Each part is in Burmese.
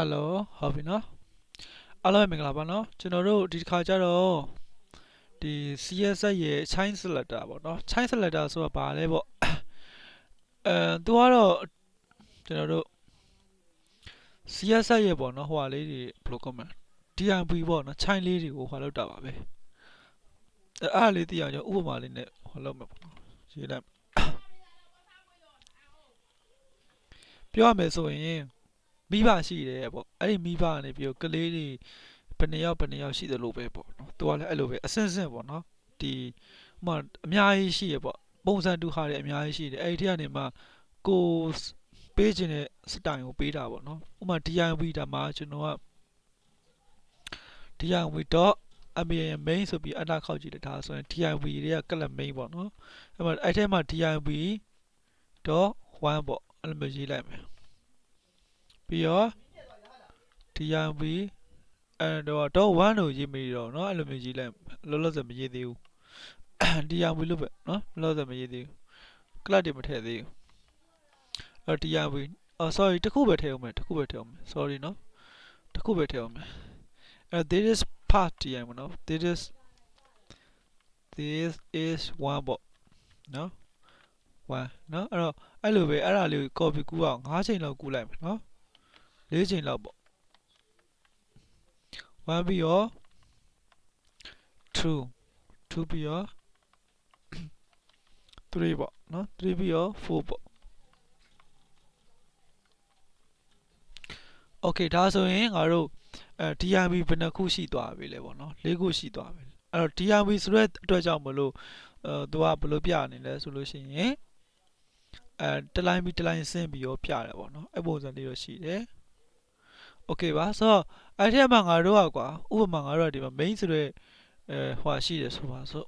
Hello ဟုတ်ပြီနော်အားလုံးပဲမင်္ဂလာပါနော်ကျွန်တော်တို့ဒီတစ်ခါကျတော့ဒီ CSS ရဲ့ chain selector ပေါ့နော် chain selector ဆိုတာဘာလဲပေါ့အဲသူကတော့ကျွန်တော်တို့ CSS ရဲ့ပေါ့နော်ဟိုဟာလေးတွေဘယ်လိုကောမန် DMP ပေါ့နော် chain လေးတွေကိုဟိုလောက်တာပါပဲအဲအားလေးသိအောင်ကျွန်တော်ဥပမာလေးနဲ့ဟိုလောက်မယ်ပေါ့နော်ရေးလိုက်ပြောရမယ်ဆိုရင် မိဘရှိတယ်ပေါ့အဲ့ဒီမိဘကနေပြီးတော့ကလေးတွေဘယ်နှစ်ယောက်ဘယ်နှစ်ယောက်ရှိသလိုပဲပေါ့နော်သူကလည်းအဲ့လိုပဲအဆင့်ဆင့်ပေါ့နော်ဒီဥမာအများကြီးရှိရပေါ့ပုံစံတူဟာတွေအများကြီးရှိတယ်အဲ့ဒီထက်ကနေမှကိုပေးခြင်းတဲ့စတိုင်ကိုပေးတာပေါ့နော်ဥမာ DIV ဒါမှကျွန်တော်က DIV dot MBN main ဆိုပြီးအတားခောက်ကြည့်တယ်ဒါဆိုရင် DIV တွေကကလပ် main ပေါ့နော်အဲ့မှာအဲ့ထဲမှာ DIV dot 1ပေါ့အဲ့လိုမျိုးရေးလိုက်မယ် ပြီးတော့ DIV အဲ့တော့ dot 1လို့ရေးမိတော့เนาะအဲ့လိုမျိုးရေးလိုက်လောလောဆယ်မရေးသေးဘူး DIV လို့ပဲเนาะလောလောဆယ်မရေးသေးဘူး class တွေမထည့်သေးဘူးအဲ့ DIV အော် sorry တစ်ခုပဲထည့်အောင်မယ်တစ်ခုပဲထည့်အောင်မယ် sorry เนาะတစ်ခုပဲထည့်အောင်မယ်အဲ့ this is part DIV เนาะ this is this is 1ပေါ့เนาะ1เนาะအဲ့တော့အဲ့လိုပဲအဲ့ဒါလေးကို copy ကူးအောင်5ချိန်လောက်ကူးလိုက်မယ်เนาะ 4ချိန်လောက်ပေါ့1ပြီးတော့2 2ပြီးတော့3ပေါ့နော်3ပြီးတော့4ပေါ့ Okay ဒါဆိုရင်ငါတို့အဲ DIB ဘယ်နှခုရှိသွားပြီလဲပေါ့နော်၄ခုရှိသွားပြီအဲ့တော့ DIB ဆိုတဲ့အတွက်ကြောင့်မလို့အဲသူကဘယ်လိုပြနေလဲဆိုလို့ရှိရင်အဲတစ်လိုင်းပြီးတစ်လိုင်းဆင်းပြီးတော့ပြတယ်ပေါ့နော်အဲ့ပုံစံလေးတော့ရှိတယ် Okay ပါဆိုတော့အဲ့ထဲမှာငါတို့ကကွာဥပမာငါတို့ကဒီမှာ main ဆိုတဲ့အဲဟိုဟာရှိတယ်ဆိုပါဆို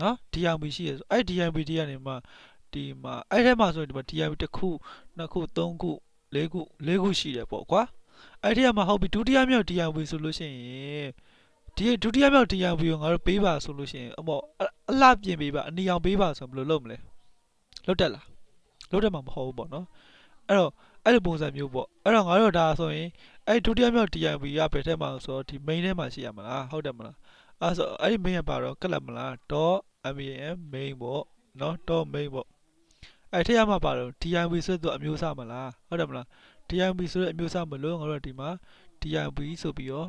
နော် DIB ရှိတယ်ဆိုအဲ့ DIB တွေကနေမှဒီမှာအဲ့ထဲမှာဆိုရင်ဒီမှာ DIB တစ်ခုနှစ်ခုသုံးခုလေးခုလေးခုရှိတယ်ပေါ့ကွာအဲ့ထဲမှာဟုတ်ပြီဒုတိယမြောက် DIB ဆိုလို့ရှိရင်ဒီဒုတိယမြောက် DIB ကိုငါတို့ပေးပါဆိုလို့ရှိရင်အမောအအလှပြင်ပေးပါအနီအောင်ပေးပါဆိုဘယ်လိုလုပ်မလဲလုပ်တက်လားလုပ်တက်မှာမဟုတ်ဘူးပေါ့နော်အဲ့တော့အဲ့လိုပုံစံမျိုးပေါ့အဲ့တော့ငါတို့ဒါဆိုရင် အဲ့ဒုတိယမြောက် DIV ကဘယ်ထဲမှာလဲဆိုတော့ဒီ main ထဲမှာရှိရမလားဟုတ်တယ်မလားအဲ့ဆိုအဲ့ဒီ main ကပါတော့ကလပ်မလား .mam main ပေါ့နော် .main ပေါ့အဲ့ထဲမှာပါတော့ DIV ဆိုတော့အမျိုးအစားမလားဟုတ်တယ်မလား DIV ဆိုတဲ့အမျိုးအစားမလို့ငါတို့ဒီမှာ DIV ဆိုပြီးတော့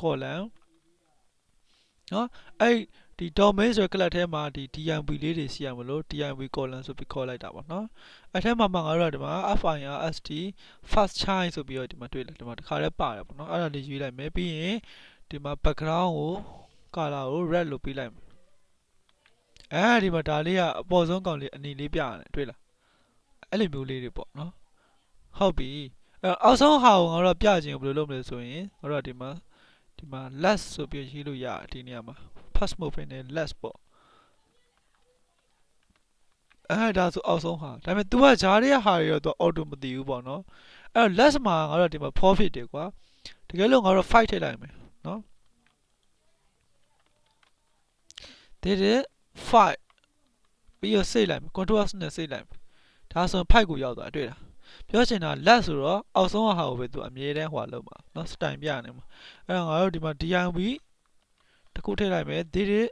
column နော်အဲ့ ဒီ domain ဆိုတဲ့ class ထဲမှာ ဒီ DIV လေးတွေရှိရမလို့ DIV column ဆိုပြီးခေါ်လိုက်တာပေါ့နော်အဲ့ထဲမှာမှငါတို့ကဒီမှာ FIRST first child ဆိုပြီးတော့ဒီမှာတွေ့လိုက်ဒီမှာတစ်ခါတည်းပါတယ်ပေါ့နော်အဲ့ဒါလေးရွေးလိုက်မယ်ပြီးရင်ဒီမှာ background ကို color ကို red လို့ပေးလိုက်မယ်အဲဒီမှာဒါလေးကအပေါ်ဆုံးကောင်လေးအနီလေးပြရတယ်တွေ့လားအဲ့လိုမျိုးလေးတွေပေါ့နော်ဟုတ်ပြီအဲ့အောက်ဆုံးဟာကိုငါတို့ကပြခြင်းကိုဘယ်လိုလုပ်မလဲဆိုရင်ငါတို့ကဒီမှာဒီမှာ less ဆိုပြီးရေးလို့ရတယ်ဒီနေရာမှာ first move နဲ့ less ပေါ့အဲဒါဆိုအောက်ဆုံးဟာဒါပေမဲ့ तू ကဂျားရဲ့ဟာတွေတော့ तू auto မသိဘူးပေါ့နော်အဲ့တော့ less မှာငါတို့ဒီမှာ profit တယ်ကွာတကယ်လို့ငါတို့ fight ထည့်လိုက်မယ်နော် this is 5ပြီးတော့စိတ်လိုက်မယ် control s နဲ့စိတ်လိုက်မယ်ဒါဆိုရင်5ကိုရောက်သွားတွေ့လားပြောချင်တာ less ဆိုတော့အောက်ဆုံးဟာကိုပဲ तू အမြဲတမ်းဟွာလုပ်မှာနော် style ပြနေမှာအဲ့တော့ငါတို့ဒီမှာ DIV တခုထည့်လိုက်မယ် this is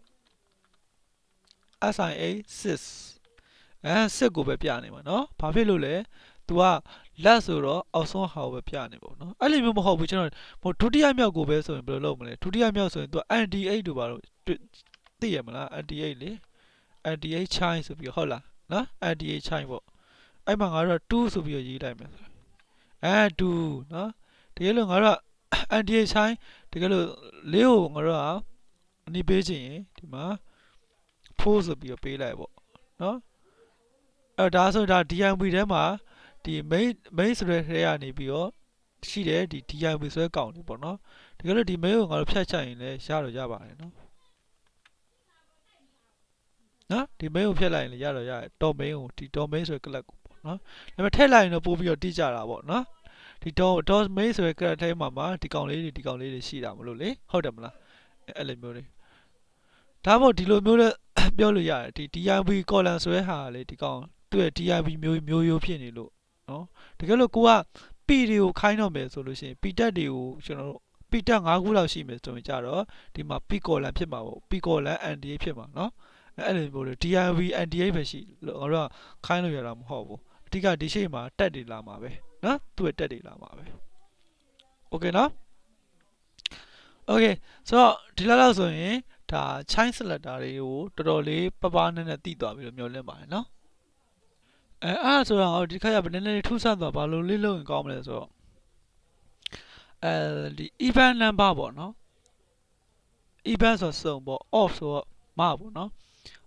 SIA 6အဲ6ကိုပဲပြနေမှာနော်ဘာဖြစ်လို့လဲ तू က less ဆိုတော့အောက်ဆုံးဟာကိုပဲပြနေပေါ့နော်အဲ့လိုမျိုးမဟုတ်ဘူးကျွန်တော်ဟိုဒုတိယမြောက်ကိုပဲဆိုရင်ဘယ်လိုလုပ်မလဲဒုတိယမြောက်ဆိုရင် तू ND8 တို့ပါတော့သိရမလား ND8 လေ ND8 child ဆိုပြီးဟုတ်လားနော် ND8 child ပေါ့အဲ့မှာငါတို့က2ဆိုပြီးရေးလိုက်မယ်အဲ2နော်တကယ်လို့ငါတို့က ND8 child တကယ်လို့လေးကိုငါတို့က အနိပေးချင်ရင်ဒီမှာ4ဆိုပြီးပေးလိုက်ပေါ့နော်အဲ့ဒါဆိုဒါ DMV ထဲမှာဒီ main main ဆိုတဲ့ထဲကနေပြီးတော့ရှိတယ်ဒီ DIV ဆိုတဲ့ကောင်လေးပေါ့နော်တကယ်လို့ဒီ main ကိုငါတို့ဖြတ်ချင်ရင်လည်းရတော့ရပါတယ်နော်နော်ဒီ main ကိုဖြတ်လိုက်ရင်လည်းရတော့ရတယ် top main ကိုဒီ top main ဆိုတဲ့ class ကိုပေါ့နော်ဒါပေမဲ့ထည့်လိုက်ရင်တော့ပို့ပြီးတော့တိကျတာပေါ့နော်ဒီ top top main ဆိုတဲ့ class ထဲမှာမှာဒီကောင်လေးတွေဒီကောင်လေးတွေရှိတာမလို့လေဟုတ်တယ်မလားအဲ့လိုမျိုးတွေ ဒါမှမဟုတ်ဒီလိုမျိုးလဲပြောလို့ရတယ်ဒီ DIV column ဆိုတဲ့ဟာလေဒီကောင်သူ့ရဲ့ DIV မျိုးမျိုးရိုးဖြစ်နေလို့နော်တကယ်လို့ကိုက P တွေကိုခိုင်းတော့မယ်ဆိုလို့ရှိရင် P တက်တွေကိုကျွန်တော်တို့ P တက်5ခုလောက်ရှိမယ်ဆိုရင်ကြတော့ဒီမှာ P column ဖြစ်မှာပေါ့ P column NDA ဖြစ်မှာเนาะအဲ့လိုမျိုးလေ DIV NDA ပဲရှိလို့ငါတို့ကခိုင်းလို့ရတာမဟုတ်ဘူးအဓိကဒီရှိမှာတက်တွေလာမှာပဲเนาะသူ့ရဲ့တက်တွေလာမှာပဲ Okay เนาะ Okay ဆိုတော့ဒီလောက်လောက်ဆိုရင် ဒါ chain selector တွေကိုတော်တော်လေးပပနဲ့နဲ့တိသွားပြီလို့မျှော်လင့်ပါတယ်နော်အဲအဲ့ဆိုတော့ဒီခါကျနည်းနည်းထူးဆန်းသွားဘာလို့လေးလုံးကောင်းမလဲဆိုတော့အဲဒီ even number ပေါ့နော် even ဆိုစုံပေါ့ off ဆိုတော့မပေါ့နော်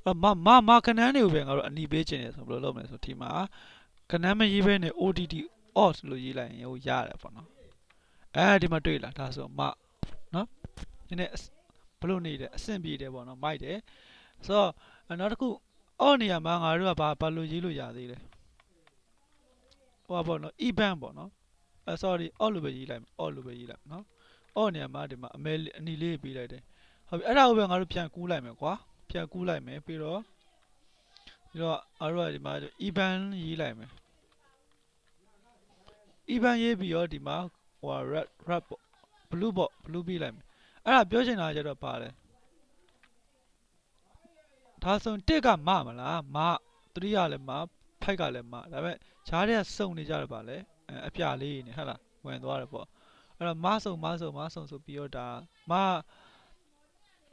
အဲ့မမမခဏန်းတွေကိုပြန်ကတော့အနီးပေးခြင်းတယ်ဆိုဘယ်လိုလုပ်မလဲဆိုဒီမှာခဏန်းမရေးဘဲနဲ့ ODD off လို့ရေးလိုက်ရင်ဟိုရတယ်ပေါ့နော်အဲဒီမှာတွေ့လာဒါဆိုမနော်နည်းနည်း ဘယ်လိုနေတယ်အဆင်ပြေတယ်ပေါ့နော်မိုက်တယ်ဆိုတော့နောက်တစ်ခုအော့နေရာမှာငါတို့ကဘာဘာလို့ရေးလို့ရသေးလဲဟိုပါပေါ့နော် event ပေါ့နော်အဲ sorry all လို့ပဲရေးလိုက်မယ် all လို့ပဲရေးလိုက်မယ်နော် all နေရာမှာဒီမှာအမဲအနီလေးပေးလိုက်တယ်ဟုတ်ပြီအဲ့ဒါကိုပဲငါတို့ပြန်ကူးလိုက်မယ်ကွာပြန်ကူးလိုက်မယ်ပြီးတော့ပြီးတော့အားတို့ကဒီမှာ event ရေးလိုက်မယ် event ရေးပြီးတော့ဒီမှာဟို red red ပေါ့ blue ပေါ့ blue ပေးလိုက်မယ် အဲ့ဒါပြောချင်တာကျတော့ပါလဲဒါဆိုတစ်ကမမလားမ3ကလည်းမ5ကလည်းမဒါပေမဲ့ဈားတွေကစုံနေကြတယ်ပါလေအဲအပြလေးနေဟုတ်လားဝင်သွားတယ်ပေါ့အဲ့တော့မစုံမစုံမစုံဆိုပြီးတော့ဒါမ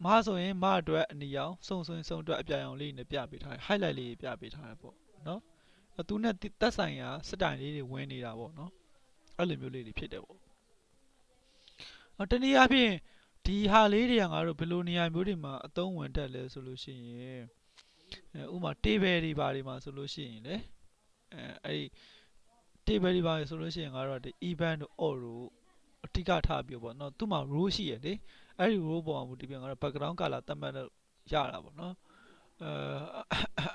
မဆိုရင်မအတွက်အနီရောင်စုံဆိုရင်စုံအတွက်အပြာရောင်လေးနဲ့ပြပေးထားတယ် highlight လေးပြပေးထားတယ်ပေါ့နော်အဲ့သူနဲ့တက်ဆိုင်ရာစတိုင်လေးတွေဝင်နေတာပေါ့နော်အဲ့လိုမျိုးလေးတွေဖြစ်တယ်ပေါ့အော်တနည်းအားဖြင့် ဒီဟာလေးတွေကငါတို့ဘယ်လိုနေရာမျိုးတွေမှာအသုံးဝင်တတ်လဲဆိုလို့ရှိရင်အဲဥပမာ table တွေဘာတွေမှာဆိုလို့ရှိရင်လေအဲအဲ့ဒီ table တွေဘာတွေဆိုလို့ရှိရင်ငါတို့ကဒီ event တို့ or တို့အတိကထားပြီးပေါ့နော်သူ့မှာ row ရှိရလေအဲ့ဒီ row ပေါ်မှာမူတည်ပြီးငါတို့ background color သတ်မှတ်လို့ရတာပေါ့နော်အဲ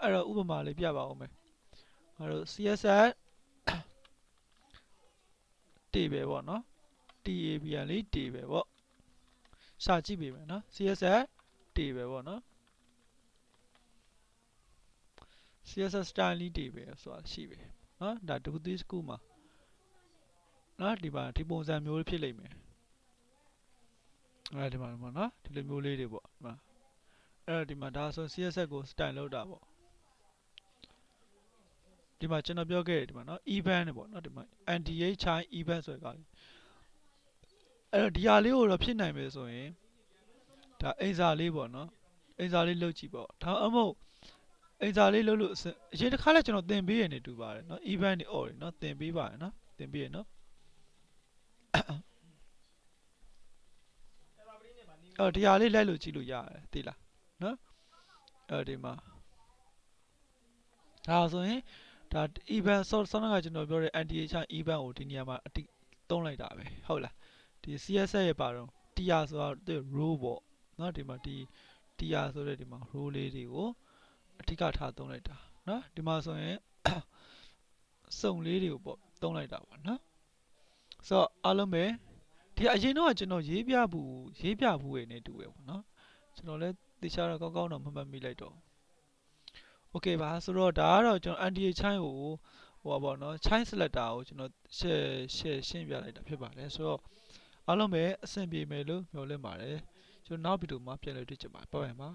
အဲ့တော့ဥပမာလေးပြပါဦးမယ်ငါတို့ CSS table ပေါ့နော် TABN လေး table ပေါ့ စာကြည့်ပေးမယ်နော် CSS table ပေါ့နော် CSS style လေး table ဆိုတာရှိပြီနော်ဒါတခုသေးစကူမှာနော်ဒီမှာဒီပုံစံမျိုးဖြစ်လိမ့်မယ်အဲဒီမှာပေါ့နော်ဒီလိုမျိုးလေးတွေပေါ့ဒီမှာအဲ့တော့ဒီမှာဒါဆို CSS ကို style လောက်တာပေါ့ဒီမှာကျွန်တော်ပြောခဲ့တယ်ဒီမှာနော် event ပေါ့နော်ဒီမှာ NDH chain event ဆိုတဲ့ကောင်လေး အဲ့တော့ဒီဟာလေးကိုတော့ဖြစ်နိုင်မယ်ဆိုရင်ဒါအိမ်စာလေးပေါ့နော်အိမ်စာလေးလုပ်ကြည့်ပေါ့ဒါအမဟုတ်အိမ်စာလေးလုပ်လို့အစအရင်တစ်ခါလဲကျွန်တော်သင်ပေးရနေတူပါတယ်နော် event တွေ or တွေနော်သင်ပေးပါတယ်နော်သင်ပေးရနော်အော်ဒီဟာလေးလိုက်လို့ကြည့်လို့ရတယ်သိလားနော်အဲ့ဒီမှာဒါဆိုရင်ဒါ event ဆောဆောင်းကကျွန်တော်ပြောတဲ့ NDH event ကိုဒီနေရာမှာအတိသုံးလိုက်တာပဲဟုတ်လား ဒီ CSS ရဲ့ပါတော့ TR ဆိုတာသူ row ပေါ့နော်ဒီမှာဒီ TR ဆိုတဲ့ဒီမှာ row လေးတွေကိုအထက်ကထားသုံးလိုက်တာနော်ဒီမှာဆိုရင်စုံလေးတွေကိုပေါ့သုံးလိုက်တာပါနော်ဆိုတော့အားလုံးပဲဒီအရင်တော့ကျွန်တော်ရေးပြဘူးရေးပြဘူးရဲ့နေတူပဲပေါ့နော်ကျွန်တော်လည်းတေချာတော့ကောင်းကောင်းတော့မမှတ်မိလိုက်တော့โอเคပါဆိုတော့ဒါကတော့ကျွန်တော် NDA chain ကိုဟိုပါပေါ့နော် chain selector ကိုကျွန်တော် share share ရှင်းပြလိုက်တာဖြစ်ပါတယ်ဆိုတော့ အားလုံးပဲအဆင်ပြေမယ်လို့မျှော်လင့်ပါတယ်ကျွန်တော်နောက်ဗီဒီယိုမှာပြန်လည်တွေ့ကြပါဘိုင်ပါ